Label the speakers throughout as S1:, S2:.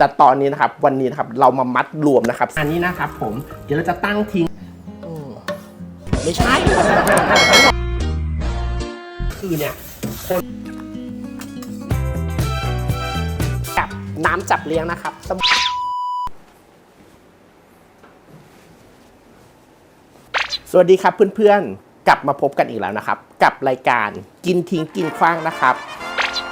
S1: แต่ตอนนี้นะครับวันนี้นะครับเรามามัดรวมนะครับ อันนี้นะครับผมเดี๋ยวเราจะตั้งทิ้งอืมไม่ใช่ คือเนี่ยคนกับน้ำจับเลี้ยงนะครับสมสวัสดีครับเพื่อนๆ กลับมาพบกันอีกแล้วนะครับ กับรายการกินทิ้งกินขว้างนะครับ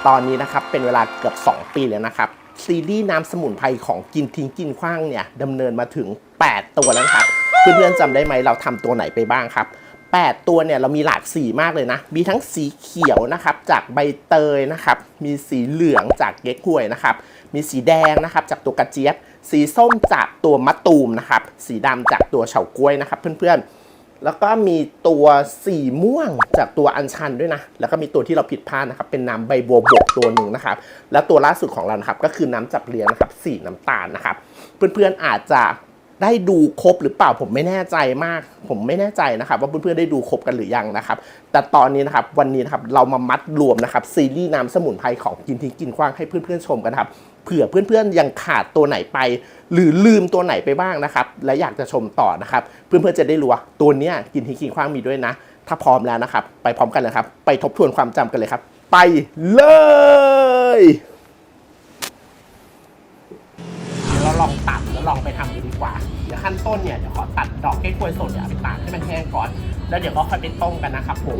S1: ตอนนี้นะครับเป็นเวลาเกือบ 2 ปีแล้วนะครับ ซีรีส์น้ำสมุนไพรของกินทิ้งกินขว้างเนี่ยดำเนินมาถึง 8 ตัวแล้วครับเพื่อนๆจำได้ไหมเราทำตัวไหนไปบ้างครับ 8 ตัวเนี่ยเรามีหลากสีมากเลยนะ มีทั้งสีเขียวนะครับจากใบเตยนะครับ มีสีเหลืองจากเก๊กฮวยนะครับ มีสีแดงนะครับจากตัวกระเจี๊ยบ สีส้มจากตัวมะตูมนะครับ สีดำจากตัวเฉาก๊วยนะครับ เพื่อนๆ แล้วก็มีตัวสีม่วงจากตัวอัญชันด้วยนะ แล้วก็มีตัวที่เราผิดพลาดนะครับ เป็นน้ำใบบัวบกตัวหนึ่งนะครับ แล้วตัวล่าสุดของเรานะครับ ก็คือน้ำจับเลี้ยงนะครับ สีน้ำตาลนะครับ เพื่อนๆอาจจะได้ดูครบหรือเปล่าผมไม่แน่ใจมาก ผมไม่แน่ใจนะครับ ว่าเพื่อนๆได้ดูครบกันหรือยังนะครับ แต่ตอนนี้นะครับวันนี้นะครับเรามามัดรวมนะครับซีรีส์น้ำสมุนไพรของกินทิ้งกินขว้างให้เพื่อนๆชมกันครับ เผื่อเพื่อนๆยังขาดตัวไหนไป หรือลืมตัวไหนไปบ้างนะครับ และอยากจะชมต่อนะครับ เพื่อนๆจะได้รู้ว่าตัวเนี้ยกินทิ้งกินขว้างมีด้วยนะ ถ้าพร้อมแล้วนะครับ ไปพร้อมกันเลยครับ ไปทบทวนความจำกันเลยครับ ไปเลยเดี๋ยวเราลองตัดแล้วลองไปทำดูดีกว่า เดี๋ยวขั้นต้นเนี่ยเดี๋ยวขอตัดดอกเก้กล้วยสดเดี๋ยวเอาไปตากให้มันแห้งก่อน แล้วเดี๋ยวก็ค่อยไปต้มกันนะครับผม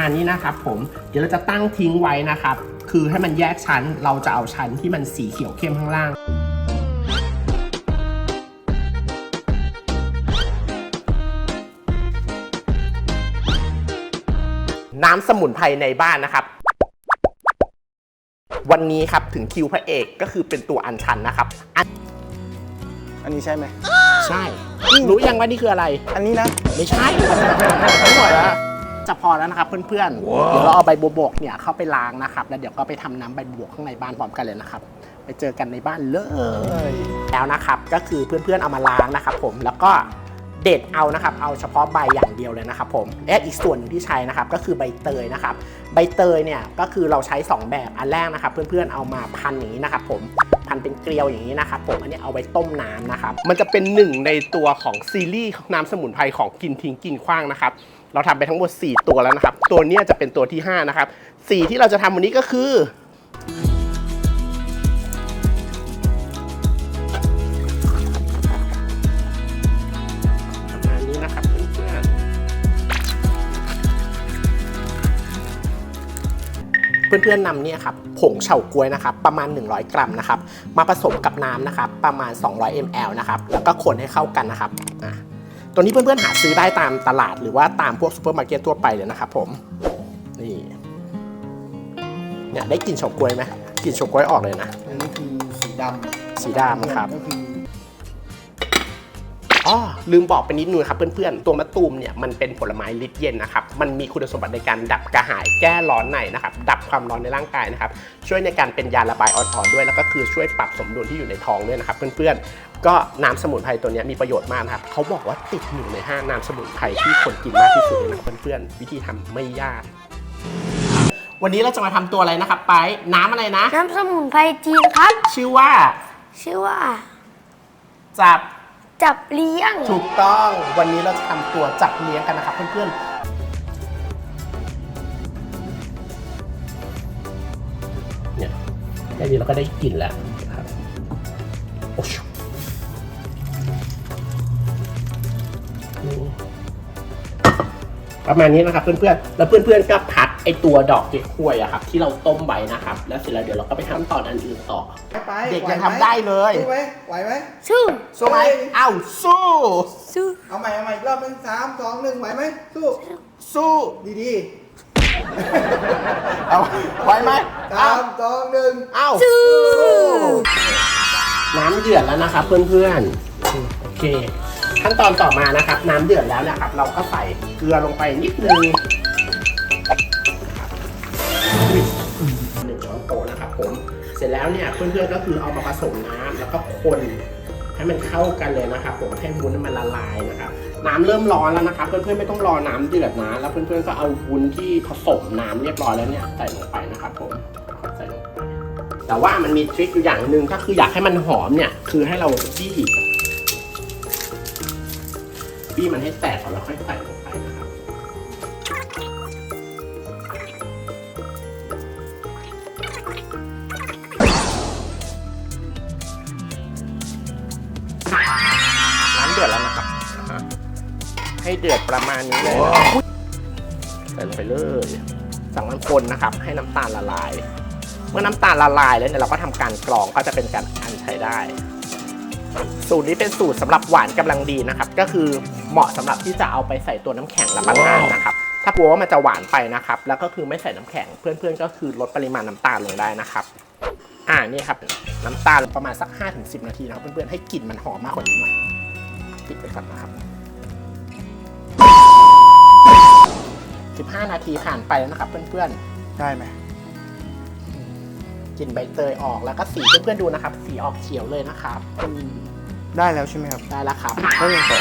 S1: มาณนี้นะครับผมเดี๋ยวเราจะตั้งทิ้งไว้นะครับ คือให้มันแยกชั้นเราจะเอาชั้นที่มันสีเขียวเข้มข้างล่างน้ำสมุนไพรในบ้านนะครับ วันนี้ครับถึงคิวพระเอกก็คือเป็นตัวอัญชันนะครับ อัน
S2: อันนี้ใช่ไหม
S1: ใช่ รู้ยังว่านี่คืออะไร
S2: อันนี้นะ
S1: ไม่ใช่ไม่ไหวแล้ว จะพอแล้วนะครับเพื่อนๆ เดี๋ยวเราเอาใบบัวบกเนี่ยเข้าไปล้างนะครับ แล้วเดี๋ยวก็ไปทำน้ำใบบัวบกข้างในบ้านพร้อมกันเลยนะครับ ไปเจอกันในบ้านเลย แล้วนะครับก็คือเพื่อนๆเอามาล้างนะครับ ผมแล้วก็เด็ดเอานะครับ เอาเฉพาะใบอย่างเดียวเลยนะครับผมและอีกส่วนหนึ่งที่ใช้นะครับก็คือใบเตยนะครับ ใบเตยเนี่ยก็คือเราใช้ 2 แบบอันแรกนะครับ เพื่อนๆเอามาพันอย่างนี้นะครับ ผมพันเป็นเกลียวอย่างนี้นะครับผมอันนี้เอาไว้ต้มน้ำนะครับ มันจะเป็นหนึ่งในตัวของซีรีส์น้ำสมุนไพรของกินทิ้งกินขว้างนะครับ เราทำไปทั้งหมด 4 ตัวแล้วนะครับ ตัวนี้จะเป็นตัวที่ 5 นะครับ สีที่เราจะทำวันนี้ก็คือ ประมาณนี้นะครับเพื่อนๆเพื่อนๆนำเนี่ยครับผงเฉาก๊วยนะครับประมาณ 100 กรัมนะครับมาผสมกับน้ำนะครับประมาณ 200 ml นะครับแล้วก็คนให้เข้ากันนะครับอะ ตัวนี้เพื่อนๆหาซื้อได้ตามตลาดหรือว่าตามพวกซูเปอร์มาร์เก็ตทั่วไปเลยนะครับผมนี่เนี่ยได้กลิ่นเฉาก๊วยไหมกลิ่นเฉาก๊วยออกเลยนะ
S2: อันนี้คือสีดำ
S1: สีดำครับ
S2: ก็คือ
S1: อ๋อลืมบอกไปนิดนึงครับเพื่อนๆ ตัวมะตูมเนี่ยมันเป็นผลไม้ลิตรเย็นนะครับ มันมีคุณสมบัติในการดับกระหายแก้ร้อนในนะครับ ดับความร้อนในร่างกายนะครับ ช่วยในการเป็นยาระบายอ่อนๆด้วย แล้วก็คือช่วยปรับสมดุลที่อยู่ในท้องด้วยนะครับ เพื่อนๆ ก็น้ำสมุนไพรตัวเนี้ยมีประโยชน์มากนะครับ เขาบอกว่าติดหนึ่งในห้าน้ำสมุนไพรที่คนกินมากที่สุดเลยนะเพื่อนๆ วิธีทำไม่ยากวันนี้เราจะมาทำตัวอะไรนะครับไปน้ำอะไรนะ
S3: น้ำสมุนไพรจีนครับ
S1: ชื่อว่า
S3: ชื่อว่า
S1: จับ
S3: จับเลี้ยง
S1: ถูกต้องวันนี้เราจะทำตัวจับเลี้ยงกันนะครับเพื่อนๆเนี่ยแค่นี้เราก็ได้กลิ่นแล้ว ประมาณนี้นะครับเพื่อนๆ แล้วเพื่อนๆก็พัดไอตัวดอกเก๊กฮวยอะครับที่เราต้มไว้นะครับ แล้วเสร็จแล้วเดี๋ยวเราก็ไปทำตอนอันอื่นต่อ
S2: ไป
S1: เด็ก
S2: ไหว
S1: ยัง
S2: หม
S1: ทำได้เลย
S2: สู้ไหมไหวไหม
S3: สู้
S1: สู้ไหมเอ้าสู้
S3: สู้
S2: เอาใหม่เอาใหม่อีกรอบหนึงสามสองหนึ่งไหวไหมสู้
S1: สู้
S2: ดี
S1: เอาไหวไหม
S2: ๆ
S1: เอ้า
S2: สามสองหนึ่ง
S1: เอ้า
S3: สู้
S1: น้ำเดือดแล้วนะครับเพื่อนๆ โอเค ขั้นตอนต่อมานะครับ น้ำเดือดแล้วนะครับ เราก็ใส่เกลือลงไปนิดนึงหนึ่งช้อนโต๊ะนะครับผม เสร็จแล้วเนี่ยเพื่อนๆก็คือเอามาผสมน้ำแล้วก็คนให้มันเข้ากันเลยนะครับผมให้วุ้นมันละลายนะครับน้ำเริ่มร้อนแล้วนะครับเพื่อนๆไม่ต้องรอน้ำเดือดนะแล้วเพื่อนๆก็เอาวุ้นที่ผสมน้ำเรียบร้อยแล้วเนี่ยใส่ลงไปนะครับผมใส่ลงไปแต่ว่ามันมีทริคอยู่อย่างหนึ่งก็คืออยากให้มันหอมเนี่ยคือให้เราจี้ บี้มันให้แตกก่อนแล้วค่อยใส่ลงไปนะครับ น้ำเดือดแล้วนะครับ ให้เดือดประมาณนี้เลยนะครับใส่ลงไปเลย สั่งน้ำคนนะครับ ให้น้ำตาลละลาย เมื่อน้ำตาลละลายแล้วเนี่ยเราก็ทำการกรองก็จะเป็นการอันใช้ได้ สูตรนี้เป็นสูตรสำหรับหวานกำลังดีนะครับ ก็คือเหมาะสำหรับที่จะเอาไปใส่ตัวน้ำแข็งรับประทานนะครับ ถ้ากลัวว่ามันจะหวานไปนะครับ แล้วก็คือไม่ใส่น้ำแข็ง เพื่อนๆ ก็คือลดปริมาณน้ำตาลลงได้นะครับ อ่า นี่ครับ น้ำตาลประมาณสัก 5-10 นาทีนะครับ เพื่อนๆ ให้กลิ่นมันหอมมากกว่านี้หน่อยปิดไปก่อนนะครับ15 นาทีผ่านไปแล้วนะครับ เพื่อน
S2: ได้ไหม
S1: ๆกลิ่นใบเตยออกแล้วก็สีเพื่อนๆดูนะครับ สีออกเขียวเลยนะครับอืม
S2: ได้แล้วใช่ไหมครับ
S1: ได้แล้วครับ
S2: แล้วยังต่อ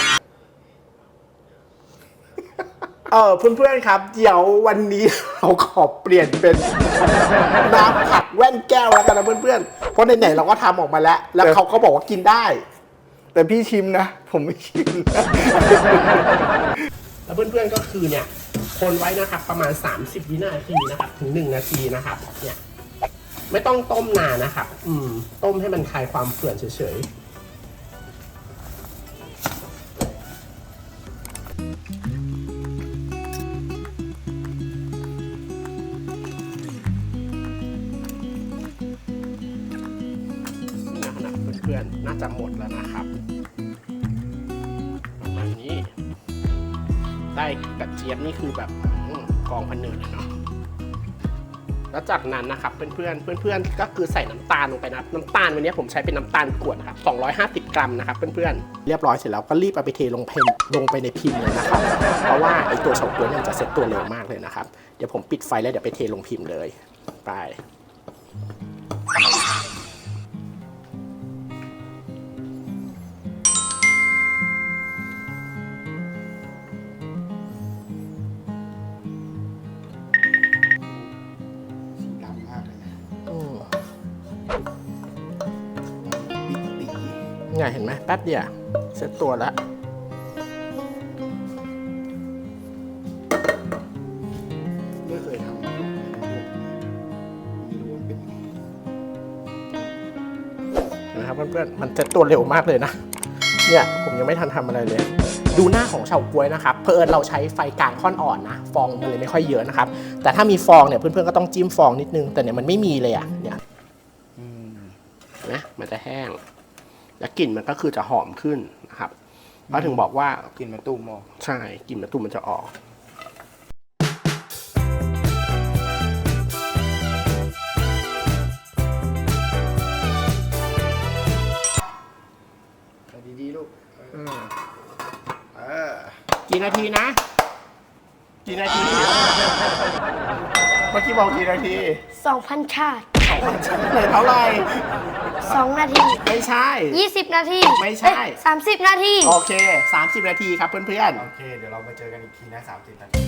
S1: เออเพื่อนๆครับ เดี๋ยววันนี้เราขอเปลี่ยนเป็นน้ำผักแว่นแก้วแล้วกันนะเพื่อนๆ เพราะไหนๆเราก็ทำออกมาแล้ว แล้วเขาก็บอกว่ากินได้
S2: แต่พี่ชิมนะ ผมไม่ชิมนะ
S1: แล้วเพื่อนๆก็คือเนี่ย คนไว้นะครับประมาณ 30 วินาทีนะครับถึง 1 นาทีนะครับเนี่ยไม่ต้องต้มนานนะครับ อืม ต้มให้มันคลายความเฝื่อนเฉยๆ ได้กระเจี๊ยบนี่คือแบบกองพันเนืเลยเนาะแล้วจากนั้นนะครับเพื่อนๆเพื่อนๆก็คือใส่น้ำตาลลงไปนะน้ำตาลวันนี้ผมใช้เป็นน้ำตาลกวดนะครับ250 กรัมนะครับเพื่อนๆเรียบร้อยเสร็จแล้วก็รีบเอาไปเทลงเพนลงไปในพิมพ์เลยนะครับเพราะว่าไอตัวเฉาก๊วเนี่ยมันจะเซ็ตตัวเร็วมากเลยนะครับเดี๋ยวผมปิดไฟแล้วเดี๋ยวไปเทลงพิมพ์เลยไป
S2: ป๊
S1: บเดียวเซ็ตตัวแล้ว
S2: ไม่เคยทำไม่รู้มันเป็นยังไง
S1: นะครับเพื่อนๆมันจะตัวเร็วมากเลยนะ เนี่ยผมยังไม่ทันทำอะไรเลยดูหน้าของเฉาก๊วยนะครับ เพอเอิญเราใช้ไฟกลางค่อนอ่อนนะ ฟองมันเลยไม่ค่อยเยอะนะครับ แต่ถ้ามีฟองเนี่ยเพื่อนๆก็ต้องจิ้มฟองนิดนึง แต่เนี่ยมันไม่มีเลยอะ เนี่ย
S2: อืม
S1: นะมันจะแห้ง แล้วกลิ่นมันก็คือจะหอมขึ้นนะครับก็ถึงบอกว่า
S2: กินมาตุ้มมอง
S1: ใช่กลิ่นมะตูมมันจะออก
S2: เอาดีๆลูกเออเออ
S1: กี่นาทีนะ กี่นาทีเมื่อกี้บอกกี่นาที
S3: 2,000ชาติ
S1: เลยเท่าไหร่
S3: 2 นาที
S1: ไม่ใช่
S3: 20 นาที
S1: ไม่ใช่
S3: เอ้ย30 นาที
S1: โอเค 30 นาทีครับเพื่อน
S2: โอเค เดี๋ยวเรามาเจอกันอีกทีนะสามสิบนาที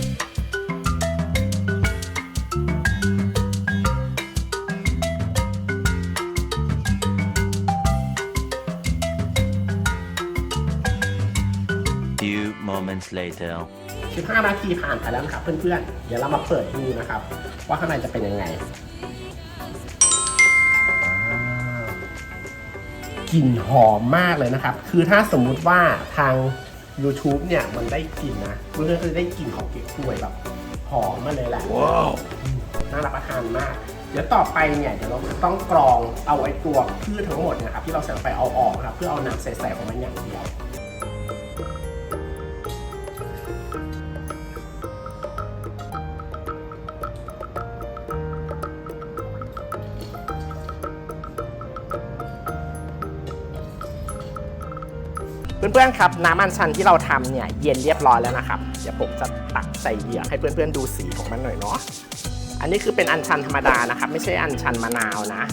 S4: Few moments later.
S1: ๆ15 นาทีผ่านไปแล้วนะครับเพื่อนๆ เดี๋ยวเรามาเปิดดูนะครับ ว่าข้างในจะเป็นยังไง กลิ่นหอมมากเลยนะครับ คือถ้าสมมุติว่าทาง YouTube เนี่ยมันได้กลิ่นนะเพื่อนๆก็จะได้กลิ่นของเก๊กฮวยแบบหอมมาเลยแหละว้าวน่ารับประทานมาก เดี๋ยวต่อไปเนี่ยเดี๋ยวเราจะต้องกรองเอาไอ้ตัวพืชทั้งหมดเนะครับที่เราใส่ลงไปเอาออกนะครับเพื่อเอาน้ำใสๆของมันอย่างเดียว เพื่อนๆครับน้ำอัญชันที่เราทำเนี่ยเย็นเรียบร้อยแล้วนะครับ เดี๋ยวผมจะตักใส่เหยือกให้เพื่อนๆดูสีของมันหน่อยเนาะอันนี้คือเป็นอัญชันธรรมดานะครับ ไม่ใช่อัญชันมะนาวนะ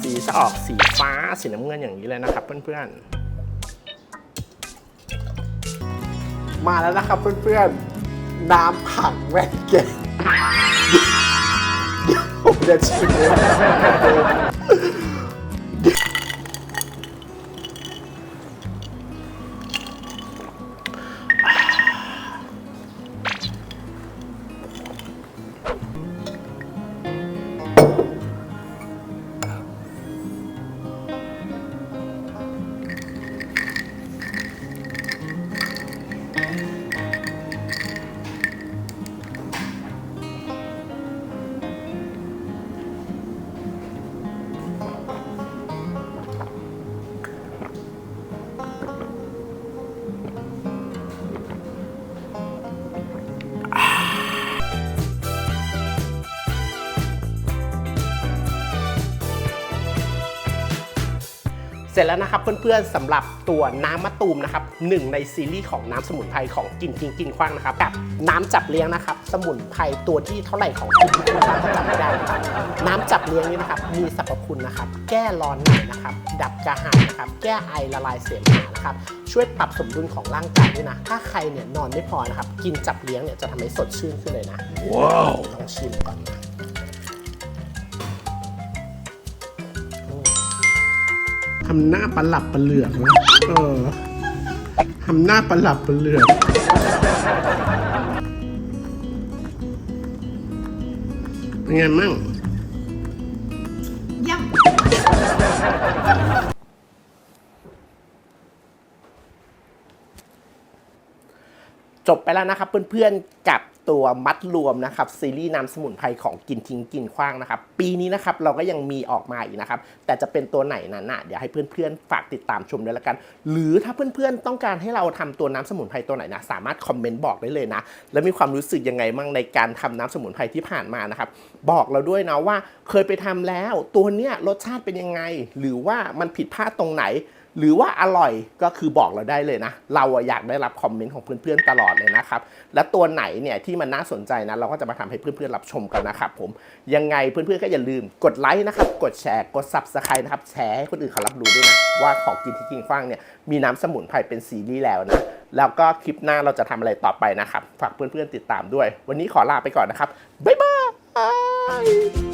S1: สีจะออกสีฟ้าสีน้ำเงินอย่างนี้เลยนะครับ เพื่อนๆ มาแล้วนะครับ เพื่อนๆ น้ำผักแว่นเก่งเดี๋ยวผมจะชิมเลย ร็จแล้วนะครับเพื่อนๆสำหรับตัวน้ำมะตูมนะครับหนึ่งในซีรีส์ของน้ำสมุนไพรของกินกินกินคว้างนะครับกับน้ำจับเลี้ยงนะครับสมุนไพรตัวที่เท่าไหร่ของกินกินกินคว้างก็จำไม่ได้นะครับน้ำจับเลี้ยงนี้นะครับมีสรรพคุณนะครับแก้ร้อนในนะครับดับกระหายนะครับแก้ไอละลายเสมหะนะครับช่วยปรับสมดุลของร่างกายด้วยนะถ้าใครเนี่ยนอนไม่พอนะครับกินจับเลี้ยงเนี่ยจะทำให้สดชื่นขึ้นเลยนะว้าวลองชิมก่อนนะ
S5: ทำหน้าประหลับประเหลือกนะเออทำหน้าประหลับประเหลือกเป็นไงมั่ง
S1: จบไปแล้วนะครับเพื่อนๆกับ ตัวมัดรวมนะครับซีรีส์น้ำสมุนไพรของกินทิ้งกินขว้างนะครับปีนี้นะครับเราก็ยังมีออกมาอีกนะครับแต่จะเป็นตัวไหนนั้นน่ะเดี๋ยวให้เพื่อนๆฝากติดตามชมด้วยละกัน หรือถ้าเพื่อนๆต้องการให้เราทำตัวน้ำสมุนไพรตัวไหนนะสามารถคอมเมนต์บอกได้เลยนะ แล้วมีความรู้สึกยังไงบ้างในการทำน้ำสมุนไพรที่ผ่านมานะครับบอกเราด้วยนะว่าเคยไปทำแล้ว ตัวเนี้ยรสชาติเป็นยังไง หรือว่ามันผิดพลาดตรงไหน หรือว่าอร่อยก็คือบอกเราได้เลยนะ เราอยากได้รับคอมเมนต์ของเพื่อนๆตลอดเลยนะครับ และตัวไหนเนี่ยที่มันน่าสนใจนะ เราก็จะมาทำให้เพื่อนๆรับชมกันนะครับผมยังไงเพื่อนๆก็อย่าลืมกดไลค์นะครับ กดแชร์กด subscribe นะครับ แชร์ให้คนอื่นเขารับรู้ด้วยนะ ว่าของกินที่กินขว้างเนี่ยมีน้ำสมุนไพรเป็นซีรีส์แล้วนะแล้วก็คลิปหน้าเราจะทำอะไรต่อไปนะครับฝากเพื่อนๆติดตามด้วย วันนี้ขอลาไปก่อนนะครับบ๊ายบาย